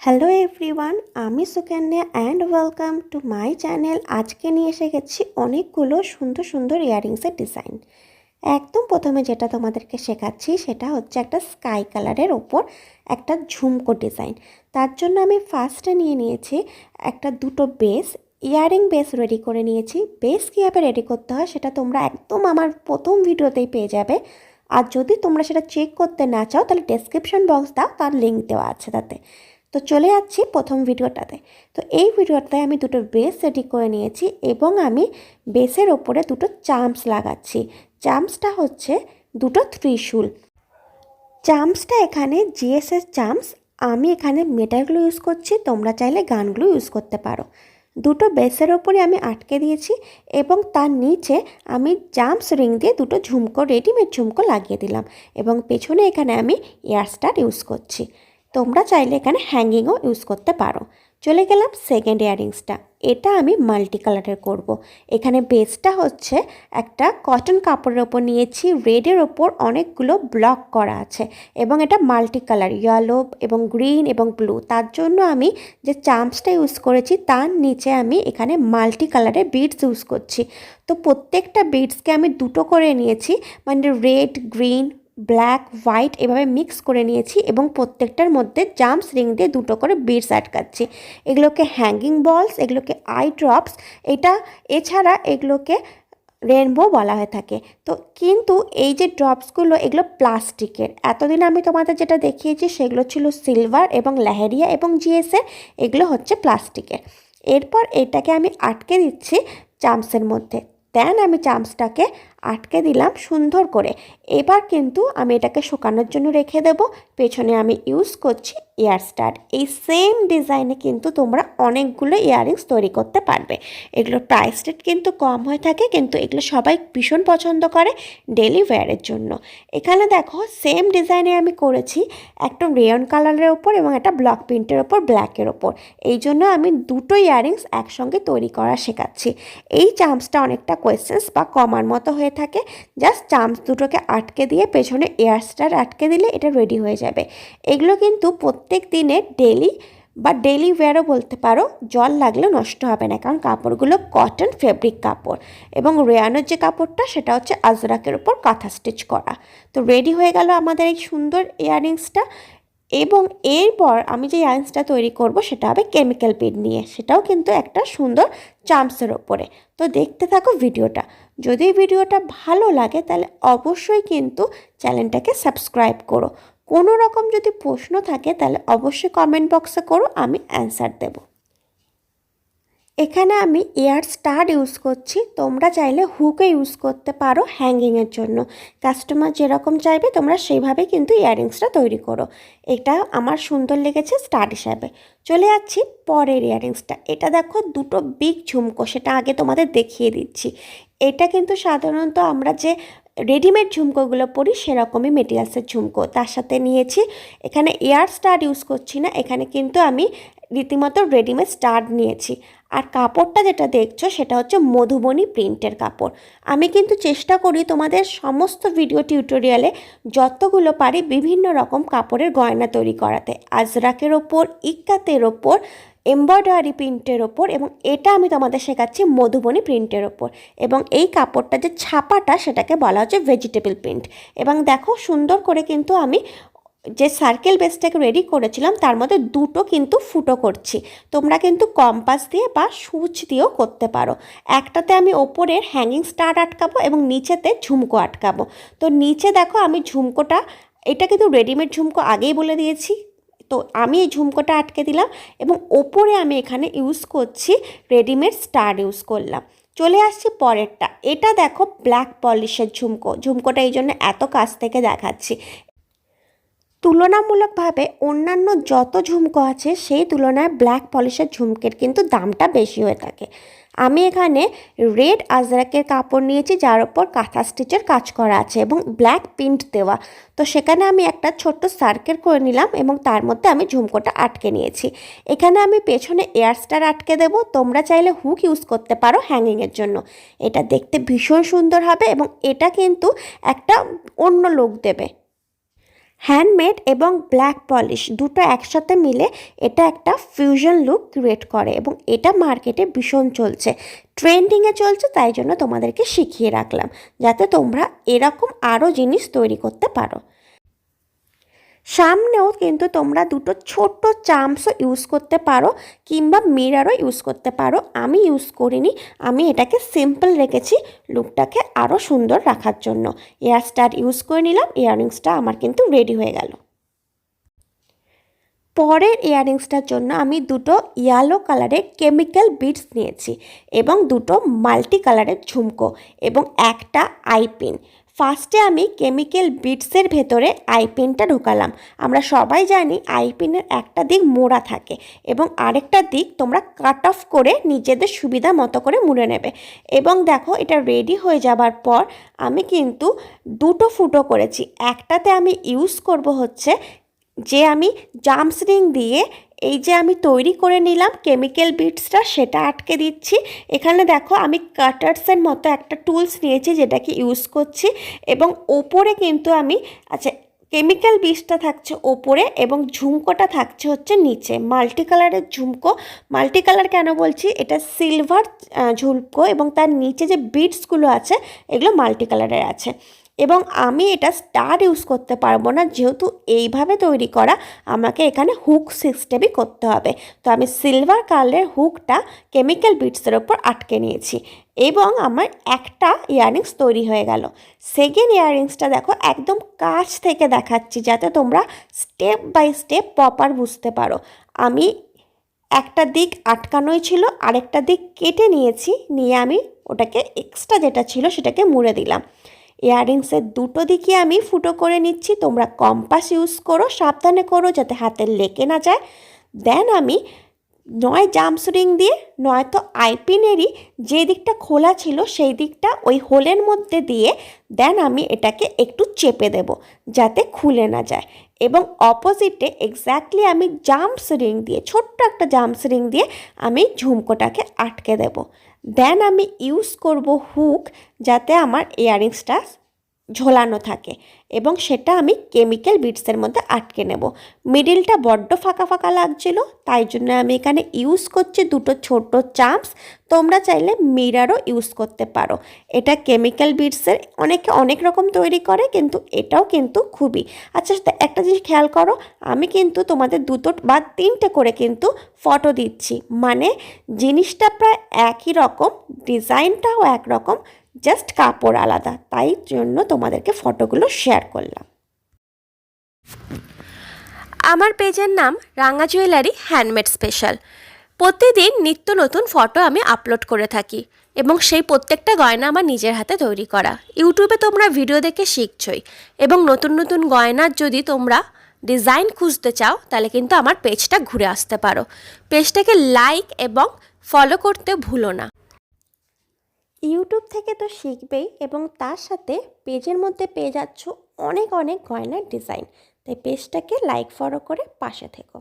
Hello everyone আমি Sukanya and welcome to my channel আজকে নিয়ে এসে গেছি অনেকগুলো সুন্দর সুন্দর ইয়াররিংসের ডিজাইন একদম প্রথমে যেটা তোমাদেরকে শেখাচ্ছি সেটা হচ্ছে একটা স্কাই কালারের ওপর একটা ঝুমকো ডিজাইন তার জন্য আমি ফার্স্টে নিয়ে নিয়েছি একটা দুটো বেস ইয়ারিং বেস রেডি করে নিয়েছি। বেস কীভাবে রেডি করতে হয় সেটা তোমরা একদম আমার প্রথম ভিডিওতেই পেয়ে যাবে। আর যদি তোমরা সেটা চেক করতে না চাও তাহলে ডেসক্রিপশন বক্স দাও, তার লিঙ্ক দেওয়া আছে তাতে। তো চলে যাচ্ছি প্রথম ভিডিওটাতে। তো এই ভিডিওটাতে আমি দুটো বেস রেডি করে নিয়েছি এবং আমি বেসের ওপরে দুটো চাম্পস লাগাচ্ছি। চাম্পসটা হচ্ছে দুটো ত্রিশূল। চাম্পসটা এখানে জিএসএস চাম্পস আমি এখানে মেটালগুলো ইউজ করছি, তোমরা চাইলে গানগুলো ইউজ করতে পারো। দুটো বেসের ওপরে আমি আটকে দিয়েছি এবং তার নিচে আমি জাম্পস রিং দিয়ে দুটো ঝুমকো রেডিমেড ঝুমকো লাগিয়ে দিলাম এবং পেছনে এখানে আমি এয়ারস্টার ইউজ করছি। তোমরা চাইলে এখানে হ্যাঙ্গিংও ইউজ করতে পারো। চলে গেলাম সেকেন্ড ইয়ারিংসটা এটা আমি মাল্টি কালারের করব। এখানে বেসটা হচ্ছে একটা কটন কাপড়ের ওপর নিয়েছি। রেডের ওপর অনেকগুলো ব্লক করা আছে। এবং এটা মাল্টি কালার ইয়েলো এবং গ্রিন এবং ব্লু তার জন্য আমি যে চাম্পসটা ইউজ করেছি, তার নিচে আমি এখানে মাল্টি কালারের বিডস ইউজ করছি। তো প্রত্যেকটা বিডসকে আমি দুটো করে নিয়েছি। মানে রেড গ্রিন ব্ল্যাক হোয়াইট এভাবে মিক্স করে নিয়েছি এবং প্রত্যেকটার মধ্যে জাম্পস রিং দিয়ে দুটো করে বিডস আটকাচ্ছি। এগুলোকে হ্যাঙ্গিং বলস এগুলোকে আই ড্রপস এটা এছাড়া এগুলোকে রেনবো বলা হয়ে থাকে। তো কিন্তু এই যে ড্রপসগুলো এগুলো প্লাস্টিকের এতদিন আমি তোমাদের যেটা দেখিয়েছি সেগুলো ছিল সিলভার এবং লেহেরিয়া এবং জিএসের এগুলো হচ্ছে প্লাস্টিকের এরপর এটাকে আমি আটকে দিচ্ছি চামসের মধ্যে। দেন আমি চামচটাকে আটকে দিলাম সুন্দর করে। এবার কিন্তু আমি এটাকে শুকানোর জন্য রেখে দেব। পেছনে আমি ইউজ করছি ইয়ার স্টার এই সেম ডিজাইনে কিন্তু তোমরা অনেকগুলো ইয়াররিংস তৈরি করতে পারবে। এগুলোর প্রাইস রেট কিন্তু কম হয়ে থাকে, কিন্তু এগুলো সবাই ভীষণ পছন্দ করে ডেলি ওয়্যারের জন্য। এখানে দেখো সেম ডিজাইনে আমি করেছি একটা রেয়ন কালারের ওপর এবং একটা ব্লক প্রিন্টের ওপর ব্ল্যাকের ওপর। এই জন্য আমি দুটো ইয়াররিংস একসঙ্গে তৈরি করা শেখাচ্ছি। এই চামচটা অনেকটা কোয়েশ্চেন্স বা কমার মতো হয়ে থাকে জাস্ট চামচ দুটোকে আটকে দিয়ে পেছনে এয়ার স্টার আটকে দিলে এটা রেডি হয়ে যাবে। এগুলো কিন্তু প্রত্যেক দিনে ডেলি বা ডেলি ওয়্যারও বলতে পারো, জল লাগলে নষ্ট হবে না, কারণ কাপড়গুলো কটন ফেব্রিক কাপড় এবং রেয়ানোর যে কাপড়টা, সেটা হচ্ছে আজরাকের উপর কাঁথা স্টিচ করা। তো রেডি হয়ে গেল আমাদের এই সুন্দর ইয়াররিংসটা এবং এরপর আমি যে ইয়ারিংসটা তৈরি করব, সেটা হবে কেমিক্যাল পিন নিয়ে, সেটাও কিন্তু একটা সুন্দর চামসের ওপরে তো দেখতে থাকো ভিডিওটা। যদি ভিডিওটা ভালো লাগে, তাহলে অবশ্যই কিন্তু চ্যানেলটাকে সাবস্ক্রাইব করো। কোনো রকম যদি প্রশ্ন থাকে, তাহলে অবশ্যই কমেন্ট বক্সে করো, আমি অ্যান্সার দেবো। এখানে আমি এয়ার স্টার ইউজ করছি। তোমরা চাইলে হুকে ইউজ করতে পারো হ্যাঙ্গিংয়ের জন্য। কাস্টমার যেরকম চাইবে, তোমরা সেইভাবে কিন্তু ইয়াররিংসটা তৈরি করো। এটা আমার সুন্দর লেগেছে স্টার হিসাবে। চলে যাচ্ছি পরের ইয়াররিংসটা এটা দেখো দুটো বিগ ঝুমকো, সেটা আগে তোমাদের দেখিয়ে দিচ্ছি। এটা কিন্তু সাধারণত আমরা যে রেডিমেড ঝুমকোগুলো পরি, সেরকমই মেটেরিয়ালসের ঝুমকো। তার সাথে নিয়েছি। এখানে এয়ার স্টার ইউজ করছি না। এখানে কিন্তু আমি রীতিমতো রেডিমেড স্টার্ট নিয়েছি। আর কাপড়টা যেটা দেখছ সেটা হচ্ছে মধুবনী প্রিন্টের কাপড়। আমি কিন্তু চেষ্টা করি তোমাদের সমস্ত ভিডিও টিউটোরিয়ালে যতগুলো পারি বিভিন্ন রকম কাপড়ের গয়না তৈরি করাতে। আজরাকের ওপর, ইক্কাতের ওপর এমব্রয়ডারি প্রিন্টের ওপর এবং এটা আমি তোমাদের শেখাচ্ছি মধুবনী প্রিন্টের ওপর। এবং এই কাপড়টা যে ছাপাটা সেটাকে বলা হচ্ছে ভেজিটেবল প্রিন্ট এবং দেখো সুন্দর করে কিন্তু আমি যে সার্কেল বেসটাকে রেডি করেছিলাম, তার মধ্যে দুটো কিন্তু ফুটো করছি। তোমরা কিন্তু কম্পাস দিয়ে বা সুচ দিয়েও করতে পারো। একটাতে আমি ওপরের হ্যাঙ্গিং স্টার আটকাবো এবং নিচেতে ঝুমকো আটকাবো। তো নিচে দেখো আমি ঝুমকোটা, এটা কিন্তু রেডিমেড ঝুমকো আগেই বলে দিয়েছি। তো আমি এই ঝুমকোটা আটকে দিলাম এবং ওপরে আমি এখানে ইউজ করছি রেডিমেড স্টার ইউজ করলাম। চলে আসছি পরেরটা। এটা দেখো ব্ল্যাক পলিশের ঝুমকো। ঝুমকোটা এই জন্য এত কাছ থেকে দেখাচ্ছি। তুলনামূলকভাবে অন্যান্য যত ঝুমকো আছে, সেই তুলনায় ব্ল্যাক পলিশের ঝুমকের কিন্তু দামটা বেশি হয়ে থাকে। আমি এখানে রেড আজরাকের কাপড় নিয়েছি, যার ওপর কাঁথা স্টিচের কাজ করা আছে এবং ব্ল্যাক প্রিন্ট দেওয়া। তো সেখানে আমি একটা ছোট্ট সার্কেল করে নিলাম এবং তার মধ্যে আমি ঝুমকোটা আটকে নিয়েছি। এখানে আমি পেছনে এয়ার স্টার আটকে দেবো। তোমরা চাইলে হুক ইউজ করতে পারো হ্যাঙ্গিংয়ের জন্য। এটা দেখতে ভীষণ সুন্দর হবে এবং এটা কিন্তু একটা অন্য লুক দেবে। হ্যান্ডমেড এবং ব্ল্যাক পলিশ দুটো একসাথে মিলে এটা একটা ফিউশন লুক ক্রিয়েট করে এবং এটা মার্কেটে ভীষণ চলছে। ট্রেন্ডিংয়ে চলছে, তাই জন্য তোমাদেরকে শিখিয়ে রাখলাম, যাতে তোমরা এরকম আরও জিনিস তৈরি করতে পারো। সামনেও কিন্তু তোমরা দুটো ছোট্ট চামসও ইউজ করতে পারো কিংবা মিরারও ইউজ করতে পারো। আমি ইউজ করিনি, আমি এটাকে সিম্পল রেখেছি লুকটাকে আরও সুন্দর রাখার জন্য। এয়ার স্টার ইউজ করে নিলাম ইয়াররিংসটা আমার কিন্তু রেডি হয়ে গেল। পরের ইয়াররিংসটার জন্য আমি দুটো ইয়েলো কালারের কেমিক্যাল বিডস নিয়েছি এবং দুটো মাল্টি কালারের ঝুমকো এবং একটা আইপিন ফার্স্টে আমি কেমিক্যাল বিটসের ভেতরে আইপিনটা ঢোকালাম। আমরা সবাই জানি আইপিনের একটা দিক মোড়া থাকে এবং আরেকটা দিক তোমরা কাট অফ করে নিজেদের সুবিধা মতো করে মুড়ে নেবে। এবং দেখো, এটা রেডি হয়ে যাবার পর আমি কিন্তু দুটো ফুটো করেছি। একটাতে আমি ইউজ করব হচ্ছে যে আমি জাম্পস রিং দিয়ে এই যে আমি তৈরি করে নিলাম কেমিক্যাল বিটসটা সেটা আটকে দিচ্ছি। এখানে দেখো আমি কাটার্সের মতো একটা টুলস নিয়েছি যেটাকে ইউজ করছি এবং ওপরে কিন্তু আমি আচ্ছা কেমিক্যাল বিটসটা থাকছে ওপরে এবং ঝুমকোটা থাকছে হচ্ছে নিচে। মাল্টি কালারের ঝুমকো। মাল্টি কালার কেন বলছি? এটা সিলভার ঝুমকো এবং তার নিচে যে বিটসগুলো আছে, এগুলো মাল্টি কালারের আছে। এবং আমি এটা স্টার ইউজ করতে পারব না, যেহেতু এইভাবে তৈরি করা আমাকে এখানে হুক সিস্টেমই করতে হবে। তো আমি সিলভার কালারের হুকটা কেমিক্যাল বিটসের ওপর আটকে নিয়েছি এবং আমার একটা ইয়াররিংস তৈরি হয়ে গেল। সেকেন্ড ইয়াররিংসটা দেখো একদম কাছ থেকে দেখাচ্ছি যাতে তোমরা স্টেপ বাই স্টেপ প্রপার বুঝতে পারো। আমি একটা দিক আটকানোই ছিল, আরেকটা দিক কেটে নিয়েছি, নিয়ে আমি ওটাকে এক্সট্রা যেটা ছিল সেটাকে মুড়ে দিলাম। ইয়াররিংসের দুটো দিকে আমি ফুটো করে নিচ্ছি। তোমরা কম্পাস ইউজ করো, সাবধানে করো যাতে হাতে লেকে না যায়। দেন আমি নয় জাম্পস রিং দিয়ে নয়তো আইপিনেরই যে দিকটা খোলা ছিল সেই দিকটা ওই হোলের মধ্যে দিয়ে দেন আমি এটাকে একটু চেপে দেব যাতে খুলে না যায়। এবং অপোজিটে এক্স্যাক্টলি আমি জাম্পস রিং দিয়ে, ছোট্ট একটা জাম্পস রিং দিয়ে আমি ঝুমকোটাকে আটকে দেব। দেন আমি ইউজ করব হুক যাতে আমার ইয়াররিংসটা ঝোলানো থাকে এবং সেটা আমি কেমিক্যাল বিটসের মধ্যে আটকে নেব। মিডিলটা বড্ড ফাঁকা ফাঁকা লাগছিল, তাই জন্য আমি এখানে ইউজ করছি দুটো ছোট চাম্পস তোমরা চাইলে মিরারও ইউজ করতে পারো। এটা কেমিক্যাল বিটসের অনেকে অনেক রকম তৈরি করে, কিন্তু এটাও কিন্তু খুবই। আচ্ছা একটা জিনিস খেয়াল করো, আমি কিন্তু তোমাদের দুটো বা তিনটে করে কিন্তু ফটো দিচ্ছি। মানে জিনিসটা প্রায় একই রকম ডিজাইনটাও একরকম জাস্ট কাপড় আলাদা, তাই জন্য তোমাদেরকে ফটোগুলো শেয়ার করলাম। আমার পেজের নাম রাঙা জুয়েলারি হ্যান্ডমেড স্পেশাল প্রতিদিন নিত্য নতুন ফটো আমি আপলোড করে থাকি এবং সেই প্রত্যেকটা গয়না আমার নিজের হাতে তৈরি করা। ইউটিউবে তোমরা ভিডিও দেখে শিখছই এবং নতুন নতুন গয়নার যদি তোমরা ডিজাইন খুঁজতে চাও, তাহলে কিন্তু আমার পেজটা ঘুরে আসতে পারো। পেজটাকে লাইক এবং ফলো করতে ভুলো না। ইউটিউব থেকে তো শিখবেই এবং তার সাথে পেজের মধ্যে পেয়ে যাচ্ছ অনেক অনেক গয়নার ডিজাইন। তাই পেজটাকে লাইক ফলো করে পাশে থেকো।